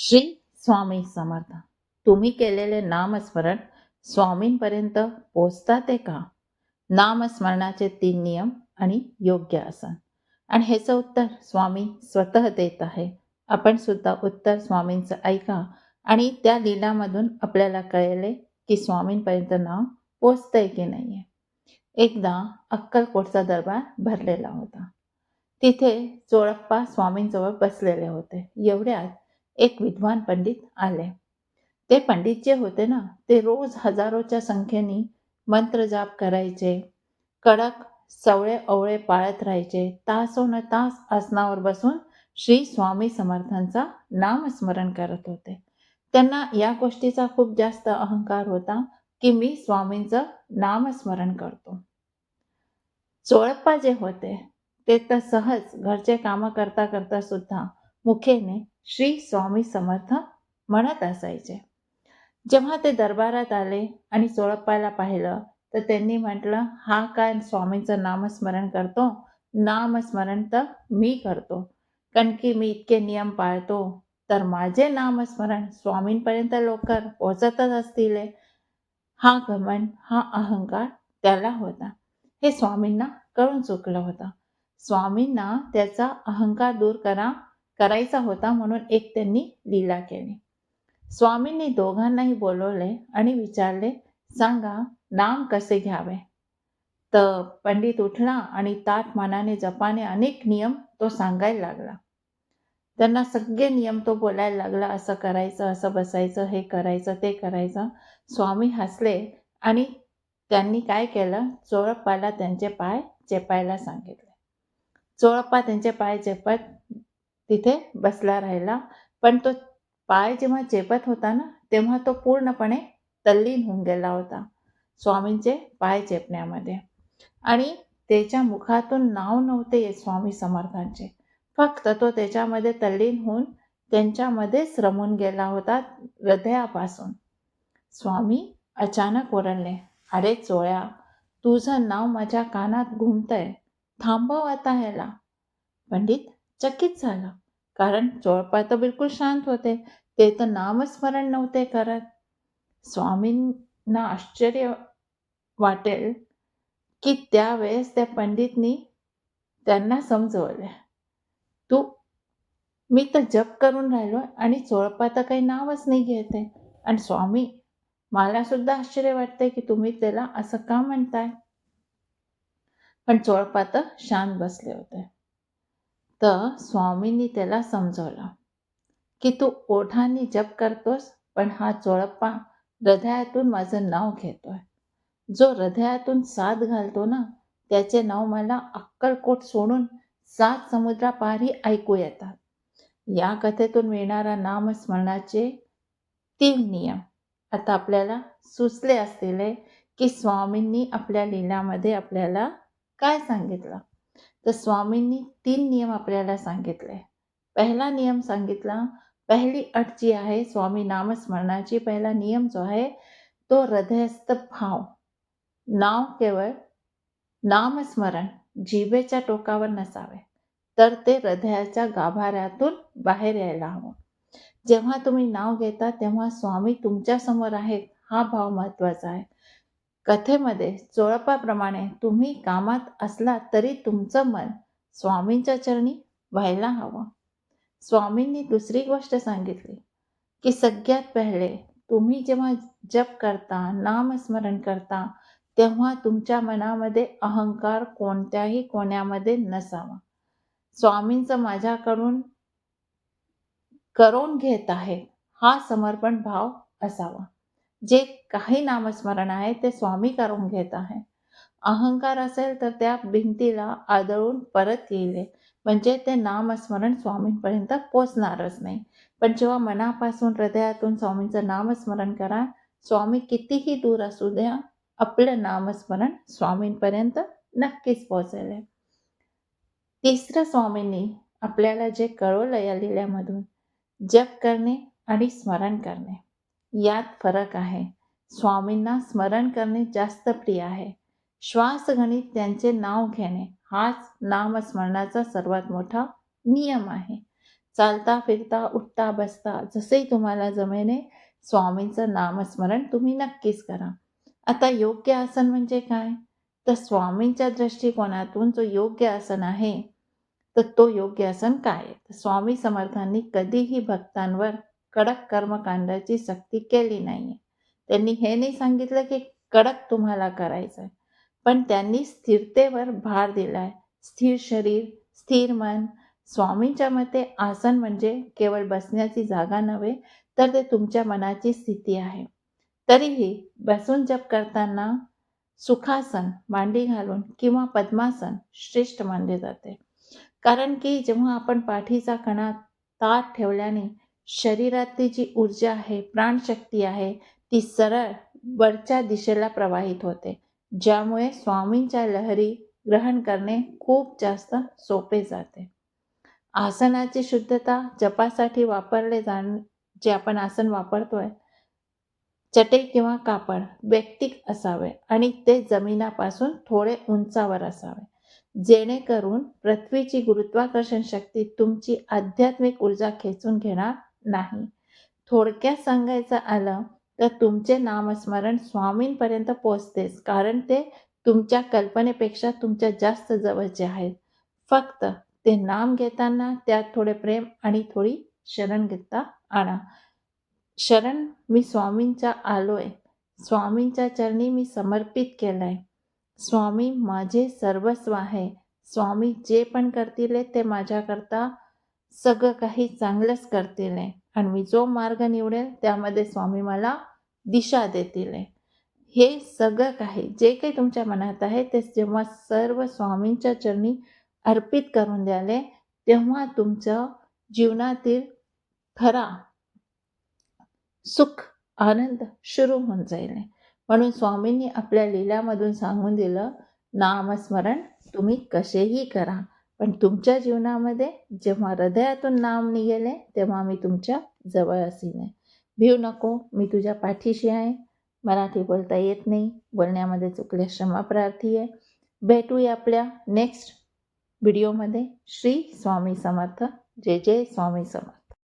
श्री स्वामी समर्थ. तुम्ही केलेले नामस्मरण स्वामींपर्यंत पोचतात का? नामस्मरणाचे तीन नियम आणि योग्य आसन. आणि ह्याचं उत्तर स्वामी स्वतः देत आहे. आपण सुद्धा उत्तर स्वामींचं ऐका आणि त्या लीलामधून आपल्याला कळले की स्वामींपर्यंत नाव पोचतंय की नाहीये. एकदा अक्कलकोटचा दरबार भरलेला होता. तिथे चोळप्पा स्वामींजवळ बसलेले होते. एवढ्यात एक विद्वान पंडित आले. ते पंडित जे होते ना ते रोज हजारोच्या संख्येने मंत्र जाप करायचे कडक सवळे ओवळे पाळत राहायचे तासोन तास आसनावर बसून श्री स्वामी समर्थांचा नामस्मरण करत होते. त्यांना या गोष्टीचा खूप जास्त अहंकार होता की मी स्वामींचं नामस्मरण करतो. चोळप्पा जे होते ते तर सहज घरचे कामं करता करता सुद्धा मुखेने श्री स्वामी समर्थ म्हणत असायचे जेव्हा ते दरबारात आले आणि चोळप्पाला पाहिलं तर त्यांनी म्हटलं हा काय स्वामींचं नामस्मरण करतो नामस्मरण तर मी करतो कारण की मी इतके नियम पाळतो तर माझे नामस्मरण स्वामींपर्यंत लवकर पोचतच असतील हा घमन हा अहंकार त्याला होता हे स्वामींना कळून चुकलं होतं स्वामींना त्याचा अहंकार दूर करा करायचा होता म्हणून एक त्यांनी लीला केली. स्वामींनी दोघांनाही बोलवले आणि विचारले सांगा नाम कसे घ्यावे? तर पंडित उठला आणि ताट मानाने जपाने अनेक नियम तो सांगायला लागला. त्यांना सगळे नियम तो बोलायला लागला असं करायचं असं बसायचं हे करायचं ते करायचं. स्वामी हसले आणि त्यांनी काय केलं? चोळप्पाला त्यांचे पाय चेपायला सांगितले. चोळप्पा त्यांचे पाय चेपत तिथे बसला राहिला. पण तो पाय जेव्हा चेपत होता ना तेव्हा तो पूर्णपणे तल्लीन होऊन गेला होता स्वामींचे पाय चेपण्यामध्ये. आणि त्याच्या मुखातून नाव नव्हते येत स्वामी समर्थांचे. फक्त तो त्याच्यामध्ये तल्लीन होऊन त्यांच्यामध्येच रमून गेला होता हृदयापासून. स्वामी अचानक ओरडले अरे चोळ्या तुझं नाव माझ्या कानात घुमतंय. थांबव आता ह्याला. पंडित चकित झालं. कारण चोळपा तर बिलकुल शांत होते. ते तर नामस्मरण नव्हते करत. स्वामींना आश्चर्य वाटेल की त्यावेळेस त्या पंडितनी त्यांना समजवले. तू मी तर जप करून राहिलो आणि चोळपा तर काही नावच नाही घेते. आणि स्वामी मला सुद्धा आश्चर्य वाटते की तुम्ही त्याला असं का म्हणताय? पण चोळपा तर शांत बसले होते. तर स्वामींनी त्याला समजवलं. की तू ओठांनी जप करतोस पण हा चोळप्पा हृदयातून माझं नाव घेतोय. जो हृदयातून साथ घालतो ना त्याचे नाव मला अक्कलकोट सोडून सात समुद्रापारही ऐकू येतात. या कथेतून मिळणारा नामस्मरणाचे तीन नियम. आता आपल्याला सुचले असतील की स्वामींनी आपल्या लिलामध्ये आपल्याला काय सांगितलं? तर स्वामींनी तीन नियम आपल्याला सांगितले. पहिला नियम सांगितला पहिली अट जी आहे स्वामी नामस्मरणाची पहिला नियम जो आहे तो हृदयस्थ भाव. नाव केवळ नामस्मरण जिभेच्या टोकावर नसावे. तर ते हृदयाच्या गाभाऱ्यातून बाहेर यायला हवं. जेव्हा तुम्ही नाव घेता तेव्हा स्वामी तुमच्यासमोर आहेत. हा भाव महत्त्वाचा आहे. कथेमध्ये चोळपाप्रमाणे तुम्ही कामात असला तरी तुमचं मन स्वामींच्या चरणी व्हायला हवं. स्वामींनी दुसरी गोष्ट सांगितली की सगळ्यात पहिले तुम्ही जेव्हा जप करता नामस्मरण करता तेव्हा तुमच्या मनामध्ये अहंकार कोणत्याही कोण्यामध्ये नसावा. स्वामींचं माझ्याकडून करून घेत आहे हा समर्पण भाव असावा. जे काही नामस्मरण आहे ते स्वामी करून घेत आहे. अहंकार असेल तर त्या भिंतीला आदळून परत येईल. म्हणजे ते नामस्मरण स्वामींपर्यंत पोचणारच नाही. पण जेव्हा मनापासून हृदयातून स्वामींचं नामस्मरण करा स्वामी कितीही दूर असू द्या आपलं नामस्मरण स्वामींपर्यंत नक्कीच पोचेल. तिसरं स्वामींनी आपल्याला जे कळवलं या लिहिल्यामधून जप करणे आणि स्मरण करणे. यात फरक आहे. स्वामींना स्मरण करणे जास्त प्रिय आहे. श्वासगणित त्यांचे नाव घेणे हाच नामस्मरणाचा सर्वात मोठा नियम आहे. चालता फिरता उठता बसता जसे तुम्हाला जमेने स्वामींचं नामस्मरण तुम्ही नक्कीच करा. आता योग्य आसन म्हणजे काय? तर स्वामींच्या दृष्टिकोनातून जो योग्य आसन आहे तर तो योग्य आसन काय आहे? तर स्वामी समर्थांनी कधीही भक्तांवर कडक कर्मकांडाची सक्ती केली नाहीये. त्यांनी हे नाही सांगितलं की कडक तुम्हाला करायचं आहे पण त्यांनी स्थिरतेवर भार दिलाय. स्थिर शरीर स्थिर मन स्वामींच्या मते आसन म्हणजे केवळ बसण्याची जागा नव्हे तर ते तुमच्या मनाची स्थिती आहे. तरीही बसून जप करताना सुखासन मांडी घालून किंवा पद्मासन श्रेष्ठ मानले जाते. कारण की जेव्हा आपण पाठीचा कणा ताट ठेवल्याने शरीरातली जी ऊर्जा आहे प्राणशक्ती आहे ती सरळ वरच्या दिशेला प्रवाहित होते. ज्यामुळे स्वामींच्या लहरी ग्रहण करणे खूप जास्त सोपे जाते. आसनाची शुद्धता जपासाठी वापरले जाण जे आपण आसन वापरतोय चटई किंवा कापड व्यक्तिक असावे आणि ते जमिनापासून थोडे उंचावर असावे. जेणेकरून पृथ्वीची गुरुत्वाकर्षण शक्ती तुमची आध्यात्मिक ऊर्जा खेचून घेणार नाही. थोडक्यात सांगायचं आलं तर तुमचे नामस्मरण स्वामींपर्यंत पोचतेच कारण ते तुमच्या कल्पनेपेक्षा तुमच्या जास्त जवळचे आहेत. फक्त ते नाम घेताना त्यात थोडे प्रेम आणि थोडी शरण घेता आणा. शरण मी स्वामींच्या आलोय. स्वामींच्या चरणी मी समर्पित केलंय. स्वामी माझे सर्वस्व आहे. स्वामी जे पण करतील ते माझ्याकरता सगळं काही चांगलंच करतील आहे आणि मी जो मार्ग निवडेल त्यामध्ये स्वामी मला दिशा देतील आहे हे सगळं काही जे काही तुमच्या मनात आहे ते जेव्हा सर्व स्वामींच्या चरणी अर्पित करून द्याले तेव्हा तुमचं जीवनातील खरा सुख आनंद सुरू होऊन जाईल म्हणून स्वामींनी आपल्या लिलामधून सांगून दिलं नामस्मरण तुम्ही कसेही करा. पण तुमच्या जीवनामध्ये जेव्हा हृदयातून नाम निघेले तेव्हा मी तुमच्या जवळ असीन भिऊ नको मी तुझ्या पाठीशी आहे. मराठी बोलता येत नाही. बोलण्यामध्ये चुकल्या क्षमाप्रार्थी आहे. भेटूया आपल्या नेक्स्ट व्हिडिओमध्ये श्री स्वामी समर्थ. जय जय स्वामी समर्थ.